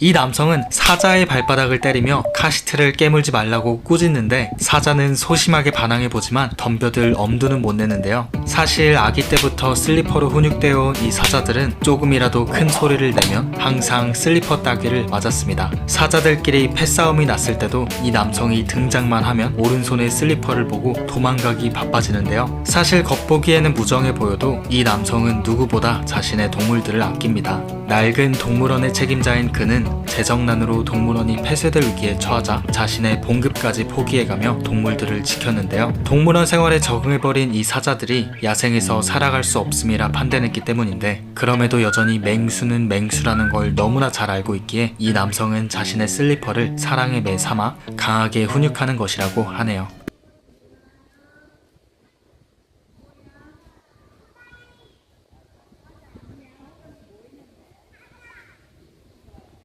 이 남성은 사자의 발바닥을 때리며 카시트를 깨물지 말라고 꾸짖는데 사자는 소심하게 반항해보지만 덤벼들 엄두는 못 내는데요. 사실 아기 때부터 슬리퍼로 훈육되어 온 이 사자들은 조금이라도 큰 소리를 내면 항상 슬리퍼 따기를 맞았습니다. 사자들끼리 패싸움이 났을 때도 이 남성이 등장만 하면 오른손에 슬리퍼를 보고 도망가기 바빠지는데요. 사실 겉보기에는 무정해 보여도 이 남성은 누구보다 자신의 동물들을 아낍니다. 낡은 동물원의 책임자인 그는 재정난으로 동물원이 폐쇄될 위기에 처하자 자신의 봉급까지 포기해가며 동물들을 지켰는데요. 동물원 생활에 적응해버린 이 사자들이 야생에서 살아갈 수 없음이라 판단했기 때문인데 그럼에도 여전히 맹수는 맹수라는 걸 너무나 잘 알고 있기에 이 남성은 자신의 슬리퍼를 사랑의 매 삼아 강하게 훈육하는 것이라고 하네요.